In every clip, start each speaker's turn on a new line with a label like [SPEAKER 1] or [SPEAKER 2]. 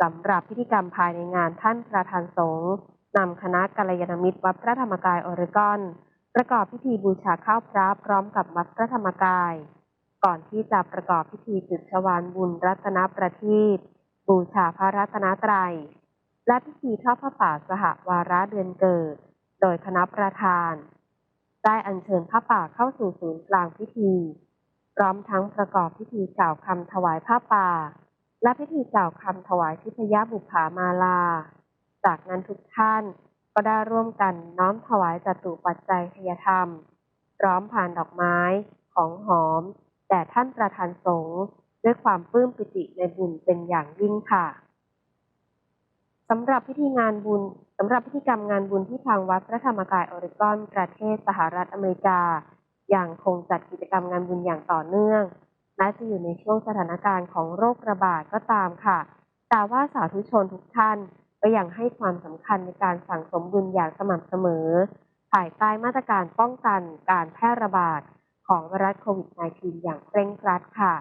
[SPEAKER 1] สำหรับพิธีกรรมภายในงานท่านประธานสงฆ์นำคณะกัลยาณมิตรวัดพระธรรมกายออริกอน ประกอบพิธีบูชาข้าวพระพร้อมกับวัดพระธรรมกาย ก่อนที่จะประกอบพิธีจุดชวานบุญรัตนประทีปบูชาพระรัตนตรัย และพิธีทอดพระป่าสหวาระเดือนเกิด โดยคณะประธาน ได้อัญเชิญพระป่าเข้าสู่ศูนย์กลางพิธี พร้อมทั้งประกอบพิธีกล่าวคำถวายผ้าป่า และพิธีกล่าวคำถวายทิพยบุภามาลา จากนั้นทุกท่านก็ได้ร่วมกันน้อมถวายจตุปัจจัยทยธรรม พร้อมผ่านดอกไม้ของหอมแด่ท่านประธานสงฆ์ด้วยความปลื้มปิติในบุญเป็นอย่างยิ่งค่ะสำหรับพิธีงานบุญสำหรับพิธีกรรมงานบุญที่ทางวัดพระธรรมกายออริกอนประเทศสหรัฐอเมริกา อย่างคงจัดกิจกรรมงานบุญอย่างต่อเนื่อง จะอยู่ในช่วงสถานการณ์ของโรคระบาดก็ตามค่ะ แต่ว่าสาธุชนทุกท่านก็ยังให้ความสำคัญในการสั่งสมบุญอย่างสม่ำเสมอ ภายใต้มาตรการป้องกันการแพร่ระบาดของไวรัสโควิด -19 อย่างเคร่งครัดค่ะ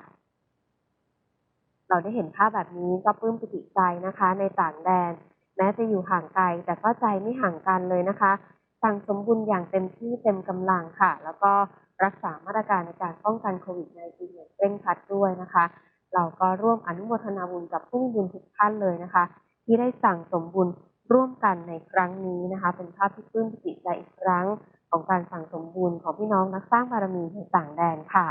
[SPEAKER 1] เราได้เห็นภาพแบบนี้ก็ปลื้มปิติใจนะคะ ในต่างแดน แม้จะอยู่ห่างไกลแต่ก็ใจไม่ห่างกันเลยนะคะ สั่งสมบุญอย่างเต็มที่เต็มกำลังค่ะ แล้วก็รักษามาตรการในการป้องกันโควิด -19 อย่างเคร่งครัดด้วยนะคะ เราก็ร่วมอนุโมทนาบุญกับผู้มีบุญทุกท่านเลยนะคะ ที่ได้สั่งสมบุญร่วมกันในครั้งนี้นะคะ เป็นภาพที่ปลื้มปิติใจอีกครั้งของการสั่งสมบุญของพี่น้องนักสร้างบารมีในต่างแดนค่ะ